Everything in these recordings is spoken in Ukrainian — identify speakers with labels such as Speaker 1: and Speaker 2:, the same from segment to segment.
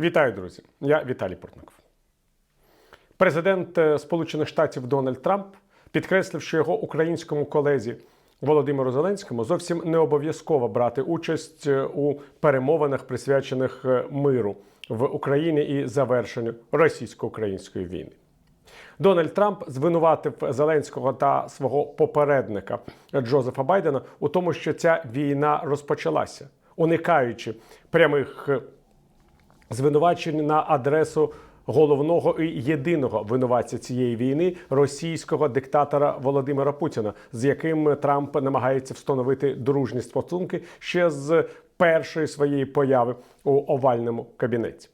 Speaker 1: Вітаю, друзі! Я Віталій Портников. Президент е, Сполучених Штатів Дональд Трамп підкреслив, що його українському колезі Володимиру Зеленському зовсім не обов'язково брати участь е, у перемовинах, присвячених е, миру в Україні і завершенню російсько-української війни. Дональд Трамп звинуватив Зеленського та свого попередника Джозефа Байдена у тому, що ця війна розпочалася, уникаючи прямих звинувачень на адресу головного і єдиного винуватця цієї війни російського диктатора Володимира Путіна, з яким Трамп намагається встановити дружні стосунки ще з першої своєї появи у овальному кабінеті.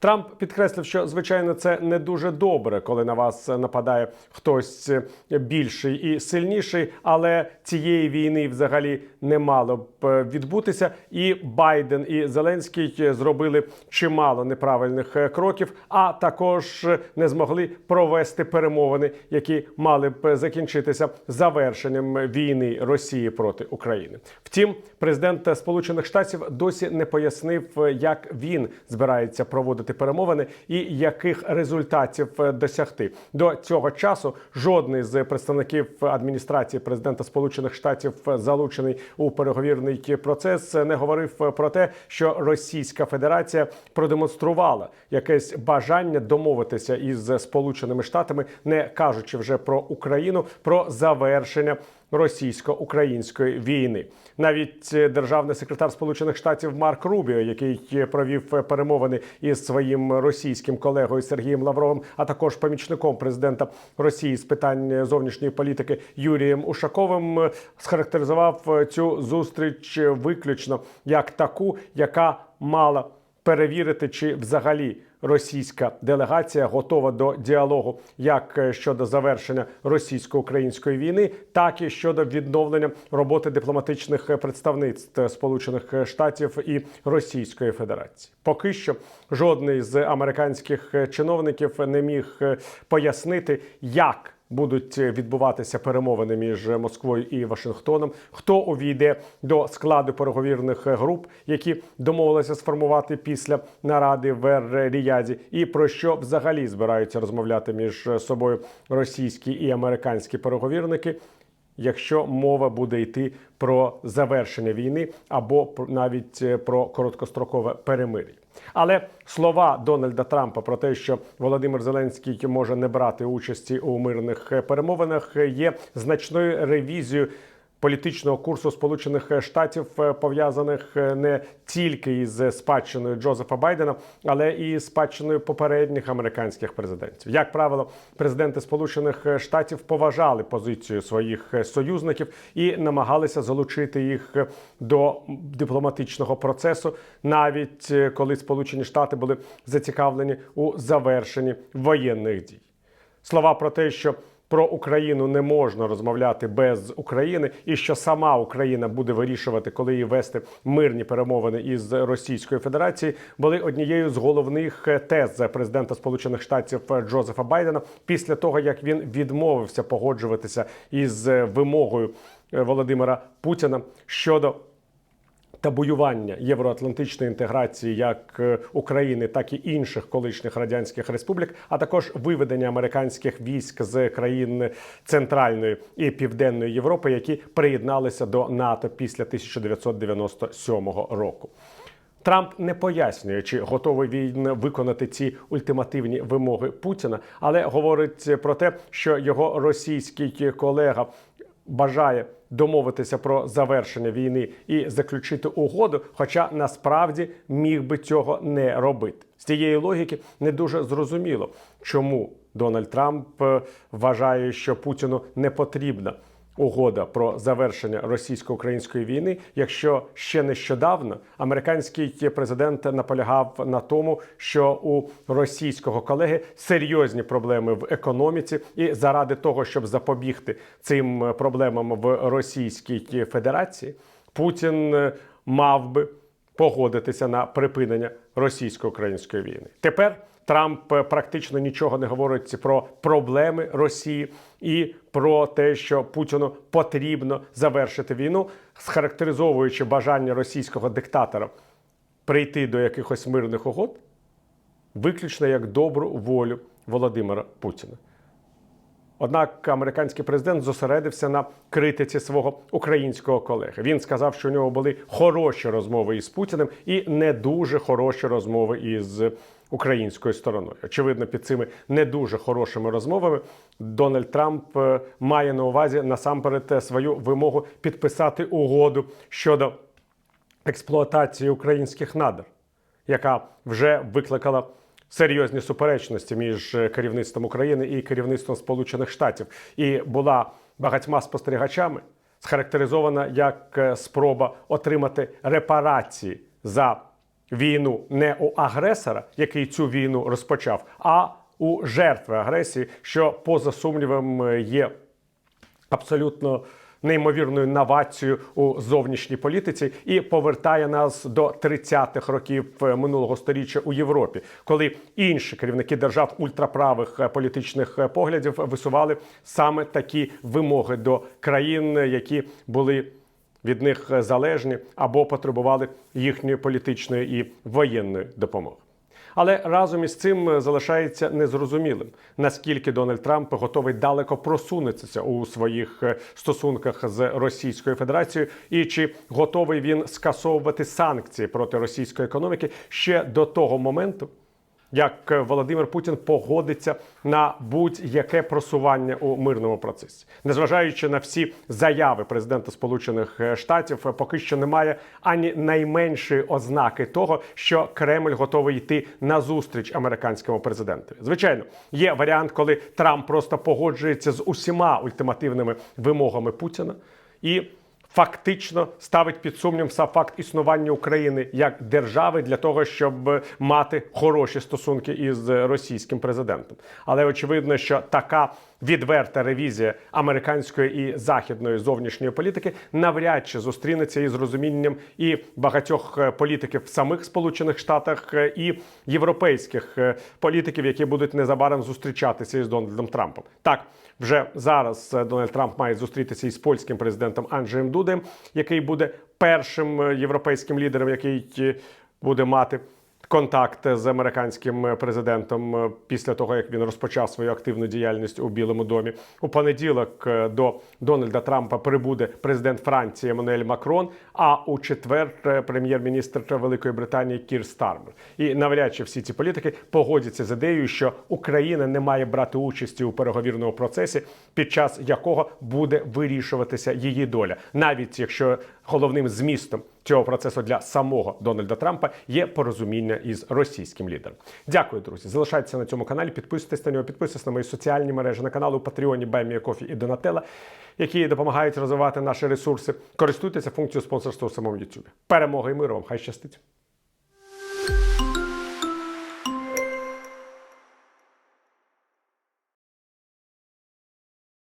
Speaker 1: Трамп підкреслив, що звичайно це не дуже добре, коли на вас нападає хтось більший і сильніший, але цієї війни взагалі не мало б е, відбутися. І Байден і Зеленський зробили чимало неправильних е, кроків, а також не змогли провести перемовини, які мали б закінчитися завершенням війни Росії проти України. Втім, президент Сполучених Штатів досі не пояснив, як він збирається проводити перемовини і яких результатів е, досягти до цього часу. Жодний з представників адміністрації президента Сполучених Штатів, е, залучений у переговірний процес, не говорив про те, що Російська Федерація продемонструвала якесь бажання домовитися із Сполученими Штатами, не кажучи вже про Україну, про завершення російсько-української війни. Навіть е, державний секретар Сполучених Штатів Марк Рубіо, який е, провів перемовини із своїм російським колегою Сергієм Лавровим, а також помічником президента Росії з питань зовнішньої політики Юрієм Ушаковим, е, схарактеризував цю зустріч виключно як таку, яка мала перевірити, чи взагалі російська делегація готова до діалогу як щодо завершення російсько-української війни, так і щодо відновлення роботи дипломатичних представництв Сполучених Штатів і Російської Федерації. Поки що жодний з американських чиновників не міг пояснити, як будуть відбуватися перемовини між Москвою і Вашингтоном. Хто увійде до складу переговірних груп, які домовилися сформувати після наради в Ріяді, і про що взагалі збираються розмовляти між собою російські і американські переговірники? Якщо мова буде йти про завершення війни або навіть про короткострокове перемир'я. Але слова Дональда Трампа про те, що Володимир Зеленський може не брати участі у мирних перемовинах, є значною ревізією. Політичного курсу Сполучених Штатів пов'язаних не тільки із спадщиною Джозефа Байдена, але і спадщиною попередніх американських президентів. Як правило, президенти Сполучених Штатів поважали позицію своїх союзників і намагалися залучити їх до дипломатичного процесу, навіть коли Сполучені Штати були зацікавлені у завершенні воєнних дій. Слова про те, що про Україну не можна розмовляти без України, і що сама Україна буде вирішувати, коли її вести мирні перемовини із Російською Федерацією, були однією з головних тез президента Сполучених Штатів Джозефа Байдена після того, як він відмовився погоджуватися із вимогою Володимира Путіна щодо табуювання євроатлантичної інтеграції як України, так і інших колишніх радянських республік, а також виведення американських військ з країн Центральної і Південної Європи, які приєдналися до НАТО після 1997 року. Трамп не пояснює, чи готовий він виконати ці ультимативні вимоги Путіна, але говорить про те, що його російський колега бажає домовитися про завершення війни і заключити угоду, хоча насправді міг би цього не робити. З цієї логіки не дуже зрозуміло, чому Дональд Трамп е, вважає, що Путіну не потрібна угода про завершення російсько-української війни, якщо ще нещодавно американський президент наполягав на тому, що у російського колеги серйозні проблеми в економіці, і заради того, щоб запобігти цим проблемам в Російській Федерації, Путін е, мав би погодитися на припинення російсько-української війни. Тепер Трамп практично нічого не говорить про проблеми Росії і про те, що Путіну потрібно завершити війну, схарактеризовуючи бажання російського диктатора прийти до якихось мирних угод. виключно як добру волю Володимира Путіна. Однак американський президент зосередився на критиці свого українського колеги. Він сказав, що у нього були хороші розмови із Путіним і не дуже хороші розмови із українською стороною. Очевидно, під цими не дуже хорошими розмовами Дональд Трамп е, має на увазі насамперед свою вимогу підписати угоду щодо експлуатації українських надр, яка вже викликала серйозні суперечності між е, керівництвом України і керівництвом Сполучених Штатів, і була багатьма спостерігачами схарактеризована як е, спроба отримати репарації за війну не у агресора, який цю війну розпочав, а у жертви агресії, що поза сумнівом е, є абсолютно неймовірною новацією у зовнішній політиці і повертає нас до 30-х років е, минулого століття у Європі, коли інші керівники держав ультраправих е, політичних е, поглядів висували саме такі вимоги до країн, які були від них залежні або потребували їхньої політичної і воєнної допомоги. Але разом із цим залишається незрозумілим, наскільки Дональд Трамп готовий далеко просунутися у своїх е, стосунках з Російською Федерацією, і чи готовий він скасовувати санкції проти російської економіки ще до того моменту, як Володимир Путін погодиться на будь-яке просування у мирному процесі, незважаючи на всі заяви президента Сполучених Штатів, поки що немає ані найменшої ознаки того, що Кремль готовий йти на зустріч американському президенту. Звичайно, є варіант, коли Трамп просто погоджується з усіма ультимативними вимогами Путіна і фактично ставить під сумнів сам факт існування України як держави для того, щоб мати хороші стосунки із російським президентом. Але очевидно, що така відверта ревізія американської і західної зовнішньої політики навряд чи зустрінеться із розумінням і багатьох е, політиків в самих Сполучених Штатах е, і європейських е, політиків, які будуть незабаром зустрічатися із Дональдом Трампом. Так. Вже зараз Дональд Трамп має зустрітися із польським президентом Анджеєм Дудем, який буде першим е, європейським лідером, який е, буде мати контакт з американським президентом е, після того, як він розпочав свою активну діяльність у Білому домі. У понеділок е, до Дональда Трампа прибуде президент Франції Еммануель Макрон. А у четвер е, прем'єр-міністр Великої Британії Кір Стармер. І навряд чи всі ці політики погодяться з ідеєю, що Україна не має брати участі у переговірному процесі, під час якого буде вирішуватися її доля, навіть якщо головним змістом цього процесу для самого Дональда Трампа є порозуміння із російським лідером. Дякую, друзі. Залишайтеся на цьому каналі, підписуйтесь на нього, підписуйтесь на мої соціальні мережі на канал у Патреоні Баймія Кофі і Донателла, які допомагають розвивати наші ресурси. Користуйтеся функцією спонсорства у самому Ютубі. Перемоги і миру вам! Хай щастить!